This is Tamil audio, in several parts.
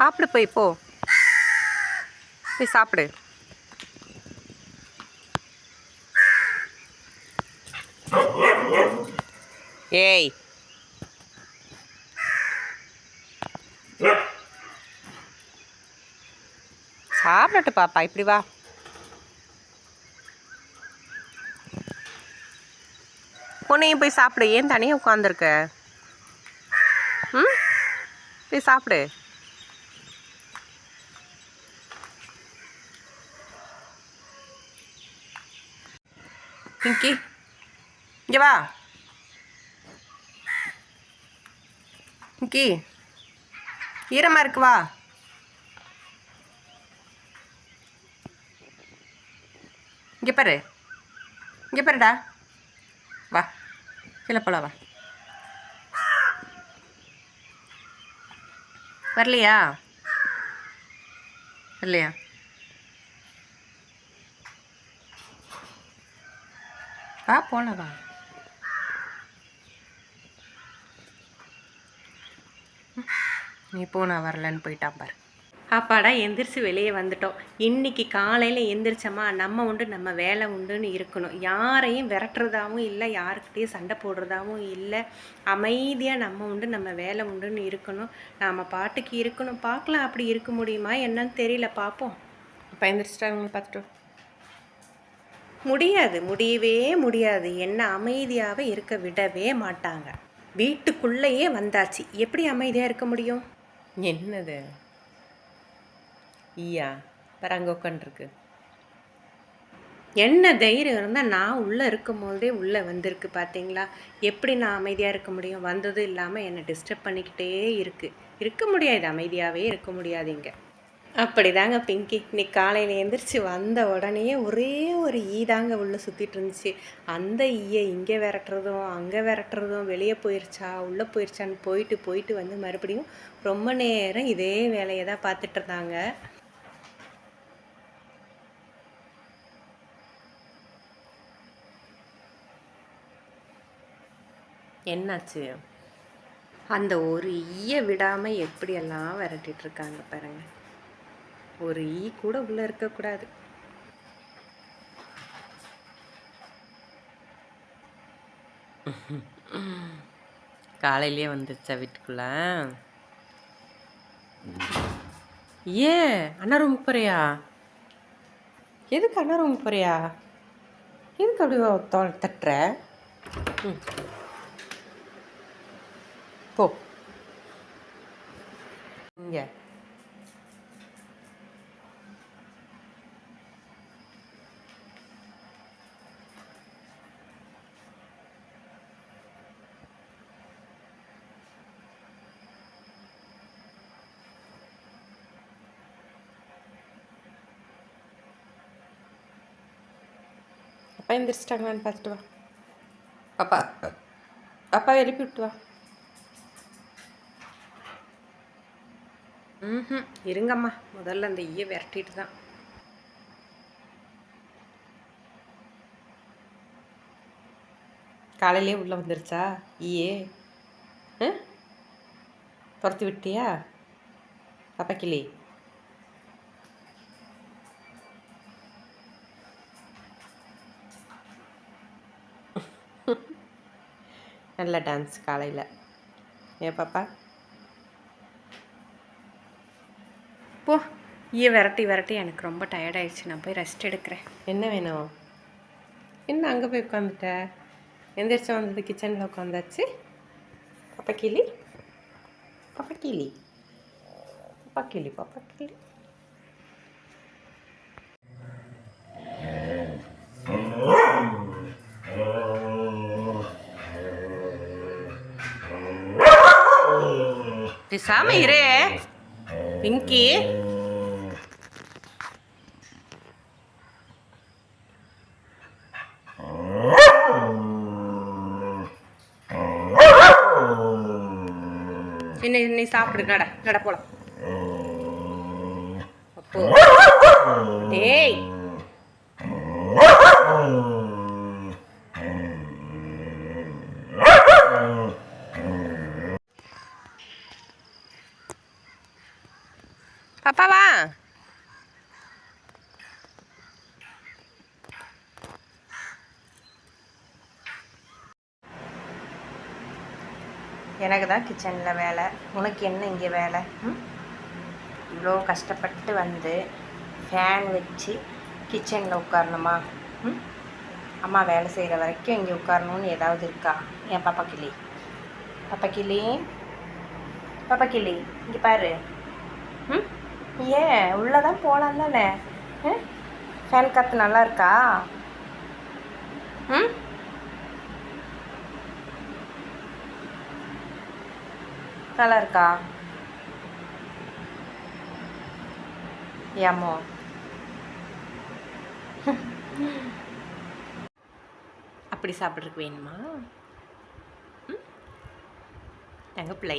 சாப்பிடு போய் போ. போய் சாப்பிடு. ஏய். சாப்பிடட்டு பாப்பா இப்படி வா. உன்னையும் போய் சாப்பிடு. ஏன் தனியாக உட்காந்துருக்க ம்? போய் சாப்பிடு. பிங்கி இங்கே வா பிங்கி ஈரமாக இருக்கு வா இங்கே பாரு இங்கே பாருடா வா கீழே போல வா வரலையா வரலையா வா போலாம் வா. நீ போ நான் வரலன்னு போயிட்டான் பாரு. அப்பாடா எந்திரிச்சு வெளியே வந்துட்டோம். இன்னைக்கு காலையில் எந்திரிச்சோமா நம்ம உண்டு நம்ம வேலை உண்டுன்னு இருக்கணும். யாரையும் விரட்டுறதாவும் இல்லை யாருக்கிட்டேயும் சண்டை போடுறதாவும் இல்லை. அமைதியாக நம்ம உண்டு நம்ம வேலை உண்டுன்னு இருக்கணும். நாம் பாட்டுக்கு இருக்கணும். பார்க்கலாம் அப்படி இருக்க முடியுமா என்னன்னு தெரியல. பார்ப்போம். இப்போ எந்திரிச்சிட்டாங்க பார்த்துட்டோம் முடியாது முடியவே முடியாது. என்ன அமைதியாகவே இருக்க விடவே மாட்டாங்க. வீட்டுக்குள்ளேயே வந்தாச்சு. எப்படி அமைதியாக இருக்க முடியும்? என்னது? ஈயா வேற அங்கே உட்காந்துருக்கு என்ன தைரியம் இருந்தால் நான் உள்ளே இருக்கும் போதே உள்ளே வந்திருக்கு பார்த்தீங்களா எப்படி நான் அமைதியாக இருக்க முடியும்? வந்ததும் இல்லாமல் என்னை டிஸ்டர்ப் பண்ணிக்கிட்டே இருக்குது இருக்க முடியாது அமைதியாகவே இருக்க முடியாது இங்கே. அப்படிதாங்க பிங்கி. இன்னைக்கு காலையில் எந்திரிச்சு வந்த உடனே ஒரே ஒரு ஈ தாங்க உள்ளே சுற்றிட்டு இருந்துச்சு. அந்த ஈயை இங்கே விரட்டுறதும் அங்கே விரட்டுறதும் வெளியே போயிருச்சா உள்ளே போயிருச்சான்னு போயிட்டு போயிட்டு வந்து மறுபடியும் ரொம்ப நேரம் இதே வேலையை தான் பார்த்துட்டு இருந்தாங்க. என்னாச்சு? அந்த ஒரு ஈயை விடாமல் எப்படியெல்லாம் விரட்டிட்டு இருக்காங்க பாருங்கள் ஒரு ஈ கூட உள்ளே இருக்கக்கூடாது காலையிலேயே வந்துருச்சா வீட்டுக்குள்ள? ஏன்? அண்ணா ரூமுக்கு போறியா? எதுக்கு அண்ணா ரூமுக்கு போறியா? எதுக்கு அப்படி தட்டுற? ம். போ. இங்கே. அப்பா எந்திரிச்சிட்டாங்களான்னு பார்த்துட்டு வா. அப்பா. அப்பா எழுப்பி விட்டு வா. ம் இருங்கம்மா. முதல்ல அந்த ஈய விரட்டிட்டு தான். காலையிலே உள்ளே வந்துருச்சா? ஈயே. ஆ? துரத்தி விட்டியா? பாப்பா கிளி. நல்ல டான்ஸ் காலையில். ஏன் பாப்பா? போ. ஈய விரட்டி விரட்டி. எனக்கு ரொம்ப டயர்ட் ஆயிடுச்சு. நான் போய் ரெஸ்ட் எடுக்கிறேன். என்ன வேணும்? என்ன அங்கே போய் உட்காந்துட்ட எந்திரிச்சு வந்தது கிச்சனில் உட்காந்தாச்சு. பாப்பா கிளி. பாப்பா கிளி. பாப்பா கிளி பாப்பா கிளி. பேசாம இரு. பிங்கி. என்ன நீ சாப்பிடு நட நட போலாம். அப்போ. டேய். பாப்பாவா எனக்கு தான் கிச்சனில் வேலை. உனக்கு என்ன இங்கே வேலை? ம்? இவ்வளோ கஷ்டப்பட்டு வந்து ஃபேன் வச்சு கிச்சனில் உட்காரணுமா? ம்? அம்மா வேலை செய்கிற வரைக்கும் இங்கே உட்காரணும்னு ஏதாவது இருக்கா? என் பாப்பா கிளி. பாப்பா கிளி. பாப்பா கிளி இங்கே பாரு. ம்? ஏன் உள்ளே தான் போகலாம் தானே? ம் ஃபேன் காற்று நல்லா இருக்கா? ம் நல்லா இருக்கா? ஏமோ அப்படி சாப்பிட்றதுக்கு வேணுமா? ம்? தங்க பிள்ளை.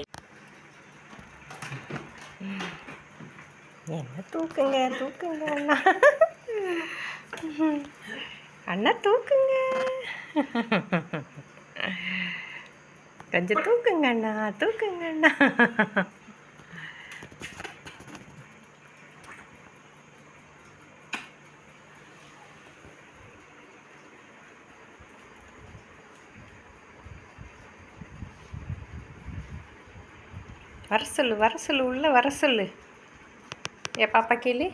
என்ன தூக்குங்க தூக்குங்க அண்ணா. அண்ணா தூக்குங்க. கொஞ்சம் தூக்குங்க அண்ணா தூக்குங்க அண்ணா. வர சொல்லு வர சொல்லு உள்ள வர சொல்லு. ஏ பாப்பா கேளு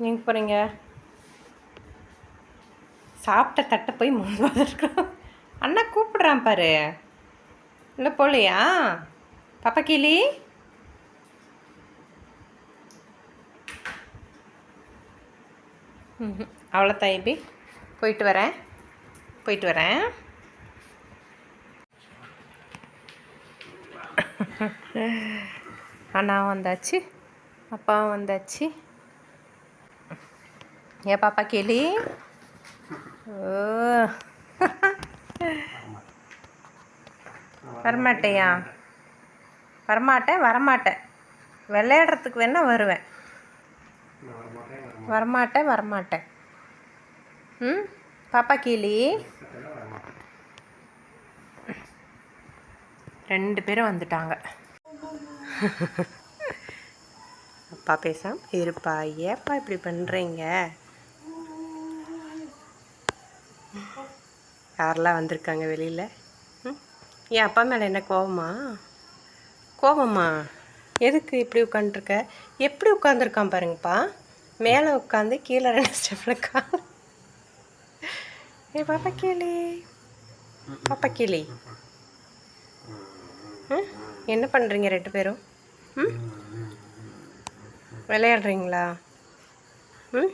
எங்க போறீங்க சாப்பிட்ட தட்டை போய் முன்பது இருக்கோம் அண்ணா கூப்பிடுறான் பாரு. இல்லை போகலையா? பாப்பா கிளி ம் அவ்வளோ தாய்பி போயிட்டு வரேன். போயிட்டு வரேன். அண்ணா வந்தாச்சு அப்பாவும் வந்தாச்சு. ஏன் பாப்பா கேளி. ஓ. வரமாட்டேயா? வரமாட்டேன் வரமாட்டேன். விளையாடுறதுக்கு வேணால் வருவேன். வரமாட்டேன் வரமாட்டேன். ம்? பாப்பா கீழே ரெண்டு பேரும் வந்துட்டாங்க. அப்பா பேசாம இருப்பா ஏப்பா இப்படி பண்ணுறீங்க யாரெல்லாம் வந்திருக்காங்க வெளியில்? ம்? என் அப்பா மேலே என்ன கோவமா? கோவமா? எதுக்கு இப்படி உட்காந்துருக்க எப்படி உட்காந்துருக்கான் பாருங்கப்பா. மேலே உட்காந்து கீழே ரெண்டு ஸ்டெப்பில் உட்காந்து ஏ பாப்பா கேளி பாப்பா கேளி என்ன பண்ணுறீங்க ரெண்டு பேரும்? ம்? விளையாடுறீங்களா? ம்?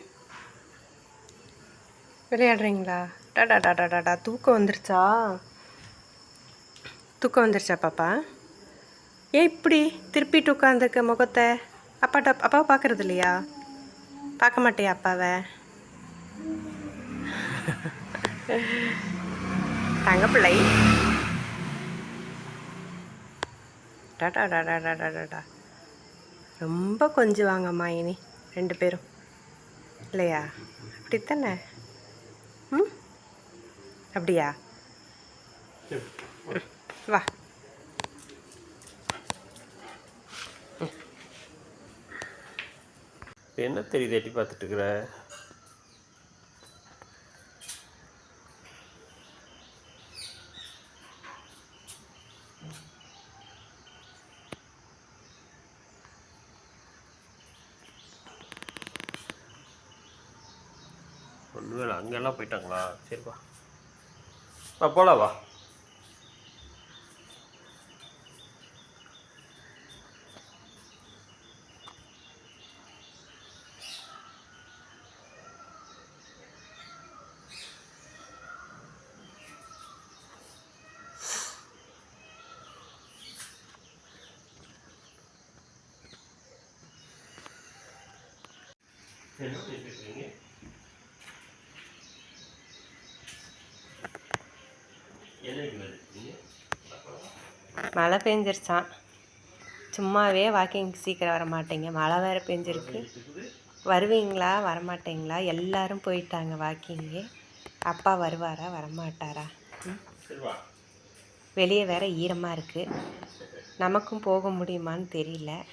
விளையாடுறீங்களா? டாடா டாடா டாடா தூக்கம் வந்துருச்சா? தூக்கம் வந்துருச்சா பாப்பா? ஏன் இப்படி திருப்பிட்டு உட்காந்துருக்க முகத்தை? அப்பாட்ட அப்பாவை பார்க்குறது இல்லையா? பார்க்க மாட்டேயா அப்பாவை? தங்க பிள்ளை. டாடா டாடா டாடா டாடா ரொம்ப கொஞ்சம் வாங்கம்மா இனி ரெண்டு பேரும். இல்லையா? அப்படித்தானே? ம்? அப்படியா? வா. என்ன தெரியுது எட்டி பார்த்துட்டு இருக்கிற? ஒன்றும் இல்லை அங்கெல்லாம் போயிட்டாங்களா சரிப்பா வா போலாம் வா என்ன மழை பெஞ்சிருச்சான் சும்மாவே வாக்கிங் சீக்கிரம் வர மாட்டேங்க. மழை வேறு பெஞ்சிருக்கு. வருவீங்களா? வரமாட்டீங்களா? எல்லாரும் போயிட்டாங்க வாக்கிங்கு அப்பா வருவாரா? வரமாட்டாரா? வெளியே வேற ஈரமாக இருக்குது நமக்கும் போக முடியுமான்னு தெரியல.